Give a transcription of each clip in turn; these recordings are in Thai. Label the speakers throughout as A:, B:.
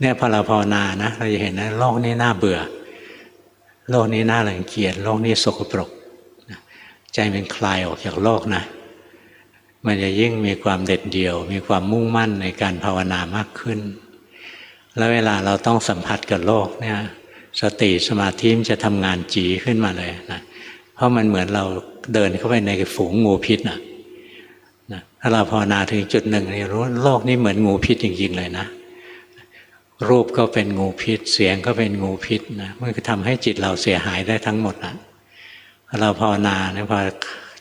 A: เนี่ยพอเราภาวนานะเราจะเห็นนะโลกนี้น่าเบื่อ โลกนี้น่ารังเกียจโลกนี้สกปรกใจเป็นคลายออกจากโลกนะ มันจะยิ่งมีความเด็ดเดี่ยว มีความมุ่งมั่นในการภาวนามากขึ้น แล้วเวลาเราต้องสัมผัสกับโลกเนี่ยสติสมาธิมันจะทำงานจีขึ้นมาเลยนะเพราะมันเหมือนเราเดินเข้าไปในฝูงงูพิษนะนะถ้าเราภาวนาถึงจุดหนึ่งนี่รู้โลกนี้เหมือนงูพิษจริงๆเลยนะ รูปก็เป็นงูพิษ เสียงก็เป็นงูพิษนะมันก็ทำให้จิตเราเสียหายได้ทั้งหมดนะเราภาวนาเนี่ยพอ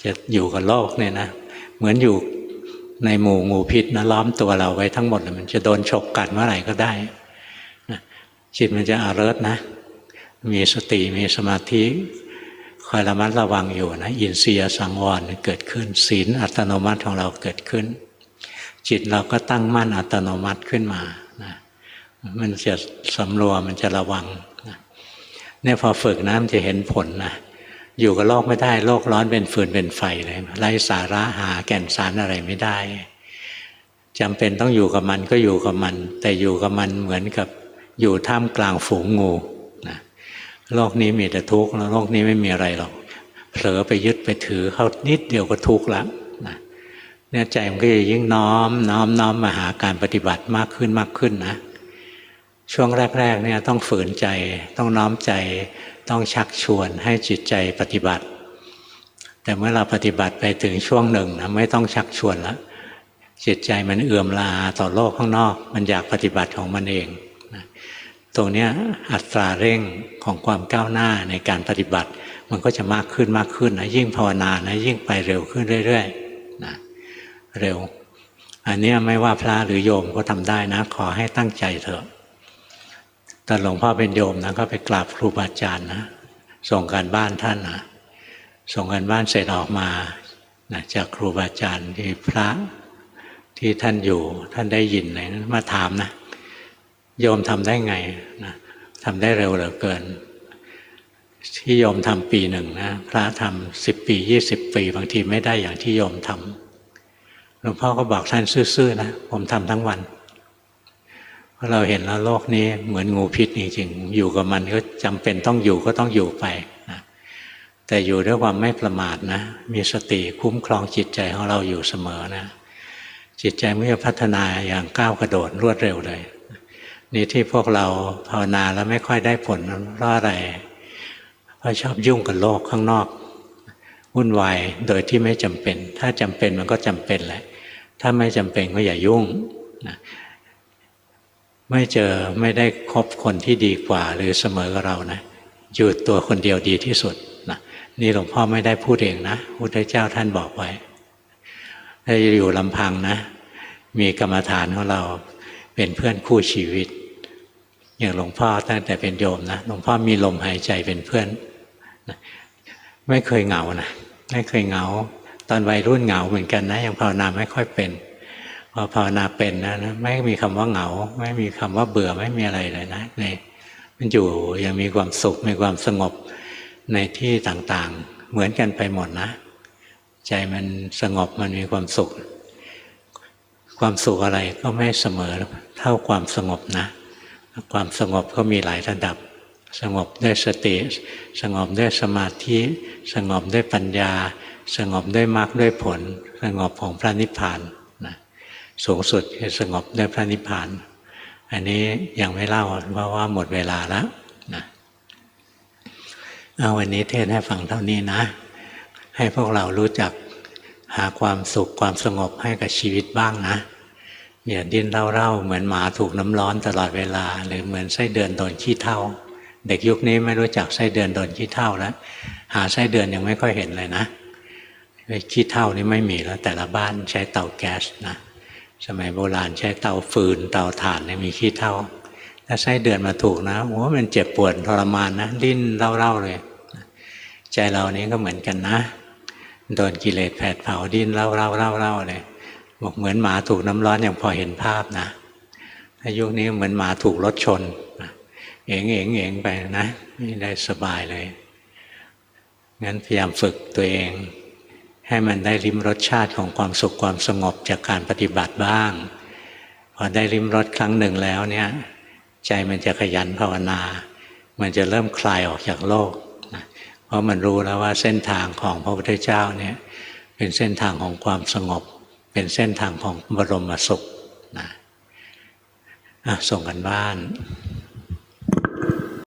A: จะอยู่กับโลกเนี่ยนะเหมือนอยู่ในหมู่งูพิษนะล้อมตัวเราไว้ทั้งหมดเลยมันจะโดนฉกกัดเมื่อไหร่ก็ได้นะจิตมันจะอาเริศนะ มีสติมีสมาธิคอยระมัดระวังอยู่นะอินทรียสังวรเกิดขึ้น ศีลอัตโนมัติของเราเกิดขึ้น จิตเราก็ตั้งมั่นอัตโนมัติขึ้นมา มันจะสำรวมมันจะระวังเนี่ยพอฝึกนะมันจะเห็นผลนะอยู่กับโลกไม่ได้โลกร้อนเป็นฟืนเป็นไฟเลยไร้สาระหาแก่นสารอะไรไม่ได้จำเป็นต้องอยู่กับมันก็อยู่กับมัน แต่อยู่กับมันเหมือนกับอยู่ท่ามกลางฝูงงูนะโลกนี้มีแต่ทุกข์แล้วโลกนี้ไม่มีอะไรหรอกเผลอไปยึดไปถือเขานิดเดียวก็ทุกข์แล้วนะเนี่ยใจมันก็จะยิ่งน้อมน้อมน้อมมาหาการปฏิบัติมากขึ้นมากขึ้นนะ ช่วงแรกๆเนี่ยต้องฝืนใจ ต้องน้อมใจ ต้องชักชวนให้จิตใจปฏิบัติ แต่เมื่อเราปฏิบัติไปถึงช่วงหนึ่งนะไม่ต้องชักชวนแล้วจิตใจมันเอื่อมลาต่อโลกข้างนอก มันอยากปฏิบัติของมันเองตรงนี้อัตราเร่งของความก้าวหน้าในการปฏิบัติ มันก็จะมากขึ้นมากขึ้นนะยิ่งภาวนานะยิ่งไปเร็วขึ้นเรื่อยๆนะเร็ว อันนี้ไม่ว่าพระหรือโยมก็ทำได้นะ ขอให้ตั้งใจเถอะ ตอนหลวงพ่อเป็นโยมนะก็ไปกราบครูบาอาจารย์นะส่งการบ้านท่านนะส่งการบ้านเสร็จออกมานะจากครูบาอาจารย์ที่พระที่ท่านอยู่ท่านได้ยินอะไรนะมาถามนะโยมทำได้ไงนะทำได้เร็วเหลือเกิน ที่โยมทำปีหนึ่งนะพระทำสิบปียี่สิบปี บางทีไม่ได้อย่างที่โยมทำหลวงพ่อก็บอกท่านซื่อๆนะผมทำทั้งวัน พราะเราเห็นแล้วโลกนี้เหมือนงูพิษจริงๆอยู่กับมันก็จำเป็นต้องอยู่ก็ต้องอยู่ไปนะแต่อยู่ด้วยความไม่ประมาทนะ มีสติคุ้มครองจิตใจของเราอยู่เสมอนะ จิตใจมันจะพัฒนาอย่างก้าวกระโดดรวดเร็วเลย นี่ที่พวกเราภาวนาแล้วไม่ค่อยได้ผลเพราะอะไรเพราะชอบยุ่งกับโลกข้างนอกวุ่นวายโดยที่ไม่จำเป็น ถ้าจำเป็นมันก็จำเป็นแหละ ถ้าไม่จำเป็นก็อย่ายุ่งนะ ไม่เจอไม่ได้คบคนที่ดีกว่า หรือเสมอกับเรานะอยู่ตัวคนเดียวดีที่สุดนะนี่หลวงพ่อไม่ได้พูดเองนะพุทธเจ้าท่านบอกไว้ถ้าอยู่ลำพังนะ มีกรรมฐานของเราเป็นเพื่อนคู่ชีวิต อย่างหลวงพ่อตั้งแต่เป็นโยมนะหลวงพ่อมีลมหายใจเป็นเพื่อนนะไม่เคยเหงานะไม่เคยเหงา ตอนวัยรุ่นเหงาเหมือนกันนะยังภาวนาไม่ค่อยเป็น พอภาวนาเป็นนะนะไม่มีคำว่าเหงา ไม่มีคำว่าเบื่อไม่มีอะไรเลยนะในมันอยู่ยังมีความสุขมีความสงบในที่ต่างๆ เหมือนกันไปหมดนะ ใจมันสงบมันมีความสุข ความสุขอะไรก็ไม่เสมอเท่าความสงบนะ ความสงบก็มีหลายระดับ สงบด้วยสติ สงบด้วยสมาธิ สงบด้วยปัญญา สงบด้วยมรรคด้วยผล สงบของพระนิพพาน สูงสุดคือสงบด้วยพระนิพพาน อันนี้ยังไม่เล่าเพราะว่าหมดเวลาแล้วนะเอาวันนี้เทศให้ฟังเท่านี้นะ ให้พวกเรารู้จักหาความสุขความสงบให้กับชีวิตบ้างนะอย่าดิ้นเร่าๆเหมือนหมาถูกน้ำร้อนตลอดเวลา หรือเหมือนไส้เดือนโดนขี้เท่า เด็กยุคนี้ไม่รู้จักไส้เดือนโดนขี้เท่าแล้ว หาไส้เดือนยังไม่ค่อยเห็นเลยนะขี้เท่านี่ไม่มีแล้วแต่ละบ้านใช้เตาแก๊สนะ สมัยโบราณใช้เตาฟืนเตาถ่านเนี่ยมีขี้เท่า ถ้าไส้เดือนมาถูกนะโอ้มันเจ็บปวดทรมานนะดิ้นเร่าๆเลย ใจเรานี้ก็เหมือนกันนะ โดนกิเลสแผดเผาดิ้นเล่าเล่าเล่าเล่าเลยบอกเหมือนหมาถูกน้ำร้อนอย่างพอเห็นภาพนะถ้ายุนี้เหมือนหมาถูกรถชนเองเองเองไปนะ ไม่ได้สบายเลยงั้นพยายามฝึกตัวเอง ให้มันได้ริมรสชาติของความสุขความสงบจากการปฏิบัติบ้าง พอได้ริมรสครั้งหนึ่งแล้วเนี่ยใจมันจะขยันภาวนา มันจะเริ่มคลายออกจากโลกนะเพราะมันรู้แล้วว่าเส้นทางของพระพุทธเจ้าเนี่ยเป็นเส้นทางของความสงบ เป็นเส้นทางของบรมสุขนะส่งกันบ้าน